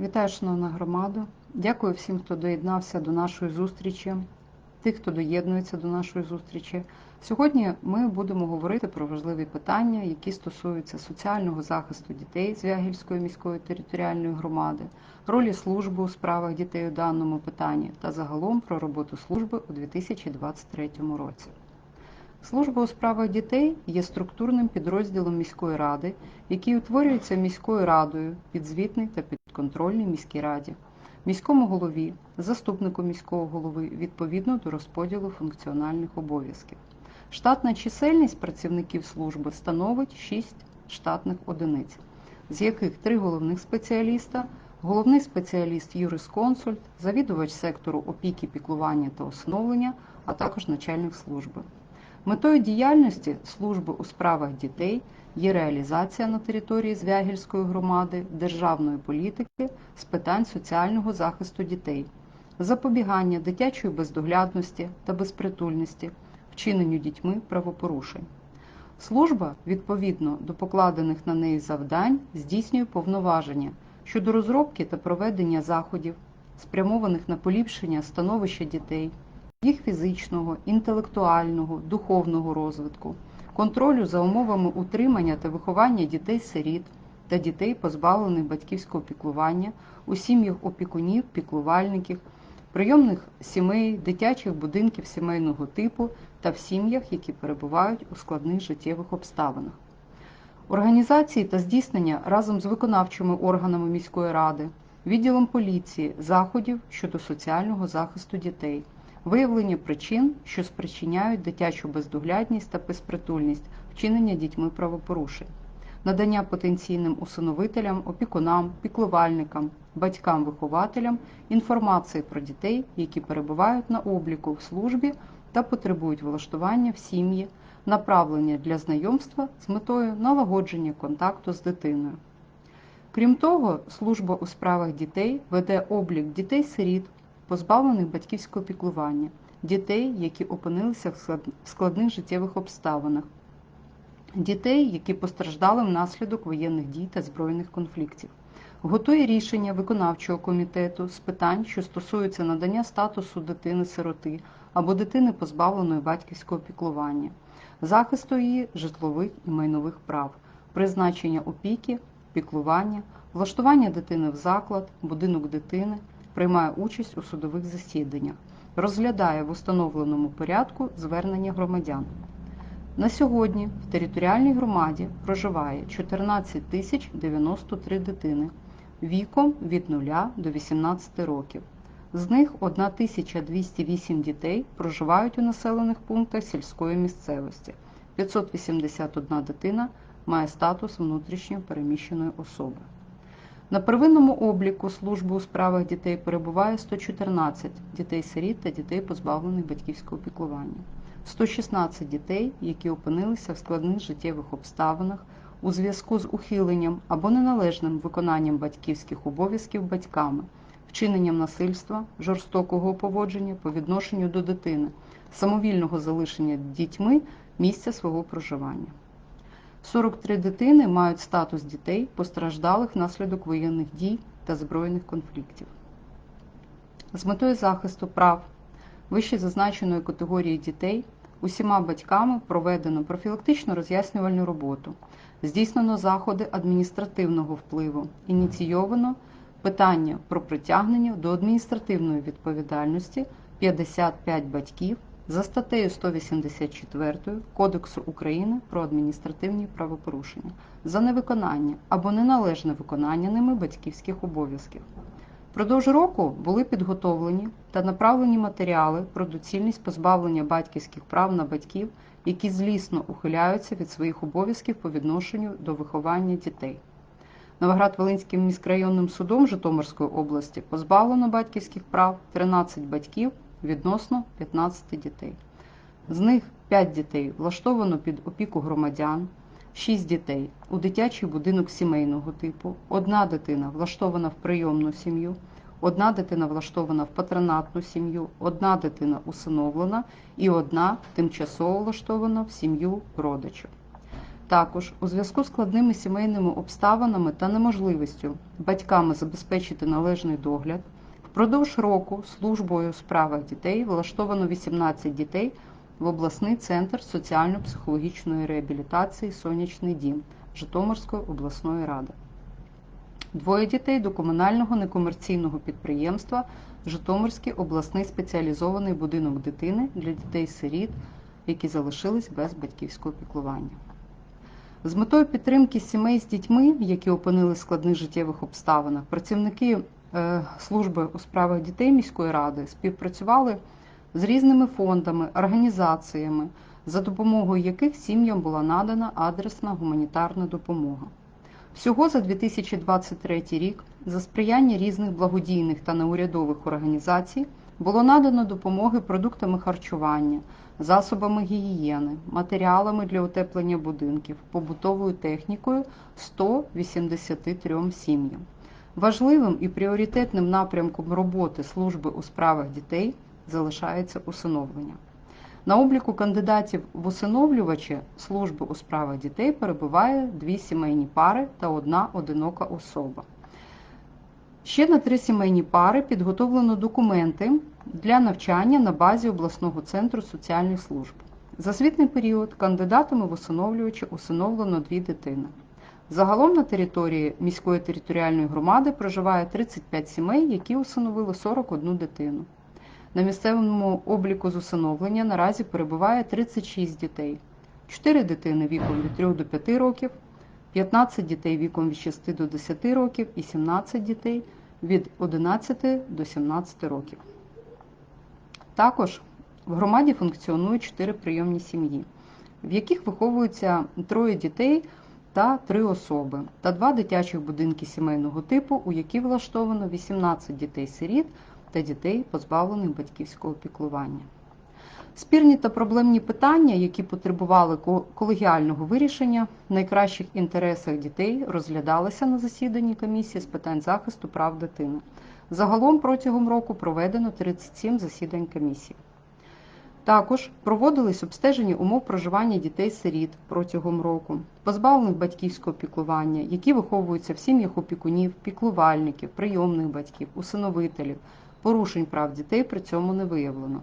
Вітаю, шановна громада. Дякую всім, хто доєднався до нашої зустрічі, тих, хто доєднується до нашої зустрічі. Сьогодні ми будемо говорити про важливі питання, які стосуються соціального захисту дітей з Вягільської міської територіальної громади, ролі служби у справах дітей у даному питанні та загалом про роботу служби у 2023 році. Служба у справах дітей є структурним підрозділом міської ради, який утворюється міською радою, підзвітний та підконтрольний міській раді, міському голові, заступнику міського голови відповідно до розподілу функціональних обов'язків. Штатна чисельність працівників служби становить 6 штатних одиниць, з яких 3 головних спеціаліста, головний спеціаліст юрисконсульт, завідувач сектору опіки, піклування та усиновлення, а також начальник служби. Метою діяльності служби у справах дітей є реалізація на території Звягільської громади державної політики з питань соціального захисту дітей, запобігання дитячої бездоглядності та безпритульності, вчиненню дітьми правопорушень. Служба, відповідно до покладених на неї завдань, здійснює повноваження щодо розробки та проведення заходів, спрямованих на поліпшення становища дітей їх фізичного, інтелектуального, духовного розвитку, контролю за умовами утримання та виховання дітей-сиріт та дітей, позбавлених батьківського піклування у сім'ях опікунів, піклувальників, прийомних сімей, дитячих будинків сімейного типу та в сім'ях, які перебувають у складних життєвих обставинах. Організації та здійснення разом з виконавчими органами міської ради, відділом поліції, заходів щодо соціального захисту дітей виявлення причин, що спричиняють дитячу бездоглядність та безпритульність, вчинення дітьми правопорушень, надання потенційним усиновителям, опікунам, піклувальникам, батькам-вихователям інформації про дітей, які перебувають на обліку в службі та потребують влаштування в сім'ї, направлення для знайомства з метою налагодження контакту з дитиною. Крім того, служба у справах дітей веде облік дітей-сиріт, позбавлених батьківського піклування, дітей, які опинилися в складних життєвих обставинах, дітей, які постраждали внаслідок воєнних дій та збройних конфліктів. Готує рішення виконавчого комітету з питань, що стосуються надання статусу дитини-сироти або дитини, позбавленої батьківського піклування, захисту її житлових і майнових прав, призначення опіки, піклування, влаштування дитини в заклад, будинок дитини приймає участь у судових засіданнях, розглядає в установленому порядку звернення громадян. На сьогодні в територіальній громаді проживає 14 тисяч 93 дитини віком від 0 до 18 років. З них 1208 дітей проживають у населених пунктах сільської місцевості. 581 дитина має статус внутрішньо переміщеної особи. На первинному обліку служби у справах дітей перебуває 114 дітей-сиріт та дітей, позбавлених батьківського піклування, 116 дітей, які опинилися в складних життєвих обставинах у зв'язку з ухиленням або неналежним виконанням батьківських обов'язків батьками, вчиненням насильства, жорстокого поводження по відношенню до дитини, самовільного залишення дітьми місця свого проживання. 43 дитини мають статус дітей, постраждалих внаслідок воєнних дій та збройних конфліктів. З метою захисту прав вище зазначеної категорії дітей усіма батьками проведено профілактично роз'яснювальну роботу, здійснено заходи адміністративного впливу, ініційовано питання про притягнення до адміністративної відповідальності 55 батьків за статтею 184 Кодексу України про адміністративні правопорушення за невиконання або неналежне виконання ними батьківських обов'язків. Продовж року були підготовлені та направлені матеріали про доцільність позбавлення батьківських прав на батьків, які злісно ухиляються від своїх обов'язків по відношенню до виховання дітей. Новоград-Волинським міськрайонним судом Житомирської області позбавлено батьківських прав 13 батьків відносно 15 дітей. З них 5 дітей влаштовано під опіку громадян, 6 дітей у дитячий будинок сімейного типу, одна дитина влаштована в прийомну сім'ю, одна дитина влаштована в патронатну сім'ю, одна дитина усиновлена і одна тимчасово влаштована в сім'ю родичів. Також у зв'язку з складними сімейними обставинами та неможливістю батьками забезпечити належний догляд, впродовж року службою у справах дітей влаштовано 18 дітей в обласний центр соціально-психологічної реабілітації Сонячний дім Житомирської обласної ради. Двоє дітей до комунального некомерційного підприємства Житомирський обласний спеціалізований будинок дитини для дітей-сиріт, які залишились без батьківського піклування. З метою підтримки сімей з дітьми, які опинились в складних життєвих обставинах, працівники служби у справах дітей міської ради співпрацювали з різними фондами, організаціями, за допомогою яких сім'ям була надана адресна гуманітарна допомога. Всього за 2023 рік за сприяння різних благодійних та неурядових організацій було надано допомоги продуктами харчування, засобами гігієни, матеріалами для утеплення будинків, побутовою технікою 183 сім'ям. Важливим і пріоритетним напрямком роботи служби у справах дітей залишається усиновлення. На обліку кандидатів в усиновлювачі служби у справах дітей перебуває дві сімейні пари та одна одинока особа. Ще на три сімейні пари підготовлено документи для навчання на базі обласного центру соціальних служб. За світний період кандидатами в усиновлювачі усиновлено дві дитини. Загалом на території міської територіальної громади проживає 35 сімей, які усиновили 41 дитину. На місцевому обліку з усиновлення наразі перебуває 36 дітей, 4 дитини віком від 3 до 5 років, 15 дітей віком від 6 до 10 років і 17 дітей від 11 до 17 років. Також в громаді функціонують 4 прийомні сім'ї, в яких виховуються троє дітей та 3 особи, та два дитячих будинки сімейного типу, у які влаштовано 18 дітей-сиріт та дітей, позбавлених батьківського піклування. Спірні та проблемні питання, які потребували колегіального вирішення в найкращих інтересах дітей, розглядалися на засіданні комісії з питань захисту прав дитини. Загалом протягом року проведено 37 засідань комісії. Також проводились обстеження умов проживання дітей-сиріт протягом року, позбавлених батьківського піклування, які виховуються в сім'ях опікунів, піклувальників, прийомних батьків, усиновителів. Порушень прав дітей при цьому не виявлено.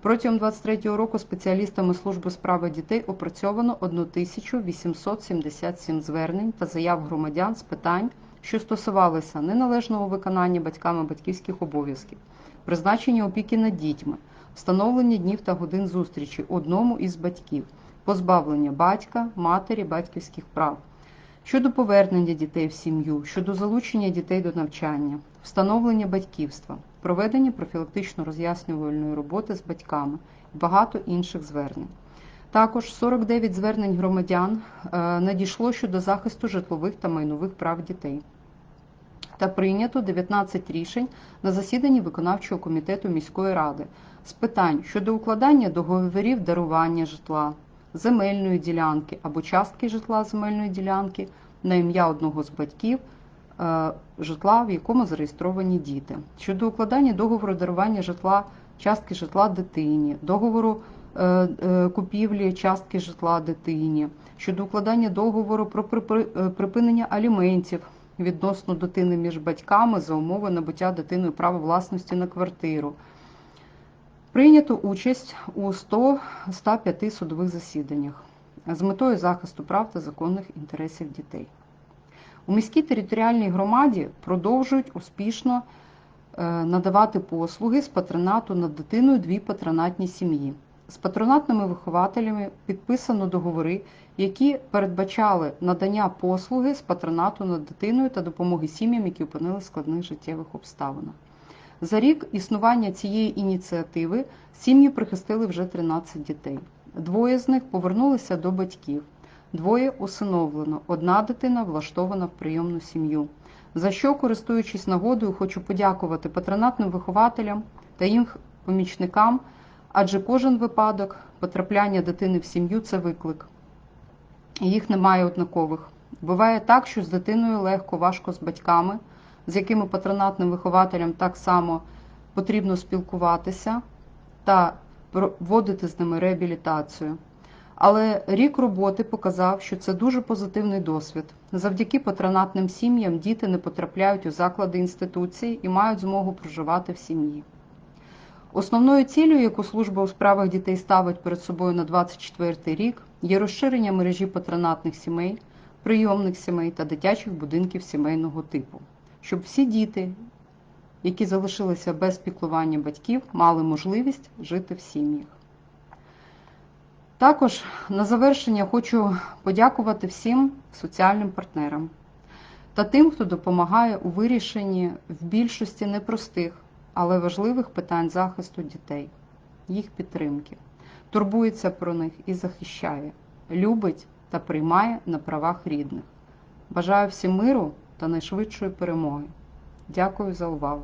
Протягом 2023 року спеціалістами служби справи дітей опрацьовано 1877 звернень та заяв громадян з питань, що стосувалися неналежного виконання батьками батьківських обов'язків, призначення опіки над дітьми, встановлення днів та годин зустрічі одному із батьків, позбавлення батька, матері, батьківських прав. Щодо повернення дітей в сім'ю, щодо залучення дітей до навчання, встановлення батьківства, проведення профілактично роз'яснювальної роботи з батьками і багато інших звернень. Також 49 звернень громадян е, надійшло щодо захисту житлових та майнових прав дітей. Та прийнято 19 рішень на засіданні виконавчого комітету міської ради з питань щодо укладання договорів дарування житла, земельної ділянки або частки житла земельної ділянки на ім'я одного з батьків е, житла, в якому зареєстровані діти. Щодо укладання договору дарування житла, частки житла дитині, договору е, е, купівлі частки житла дитині, щодо укладання договору про припинення аліментів відносно дитини між батьками за умови набуття дитиною права власності на квартиру. Прийнято участь у 100-105 судових засіданнях з метою захисту прав та законних інтересів дітей. У міській територіальній громаді продовжують успішно е, надавати послуги з патронату над дитиною дві патронатні сім'ї. З патронатними вихователями підписано договори, які передбачали надання послуги з патронату над дитиною та допомоги сім'ям, які опинилися в складних життєвих обставинах. За рік існування цієї ініціативи сім'ї прихистили вже 13 дітей. Двоє з них повернулися до батьків, двоє усиновлено, одна дитина влаштована в прийомну сім'ю. За що, користуючись нагодою, хочу подякувати патронатним вихователям та їм помічникам, адже кожен випадок потрапляння дитини в сім'ю це виклик. Їх немає однакових. Буває так, що з дитиною легко, важко з батьками, з якими патронатним вихователям так само потрібно спілкуватися та проводити з ними реабілітацію. Але рік роботи показав, що це дуже позитивний досвід. Завдяки патронатним сім'ям діти не потрапляють у заклади інституції і мають змогу проживати в сім'ї. Основною цілею, яку служба у справах дітей ставить перед собою на 24 рік, є розширення мережі патронатних сімей, прийомних сімей та дитячих будинків сімейного типу, щоб всі діти, які залишилися без піклування батьків, мали можливість жити в сім'ях. Також на завершення хочу подякувати всім соціальним партнерам та тим, хто допомагає у вирішенні в більшості непростих, але важливих питань захисту дітей, їх підтримки, турбується про них і захищає, любить та приймає на правах рідних. Бажаю всім миру та найшвидшої перемоги. Дякую за увагу!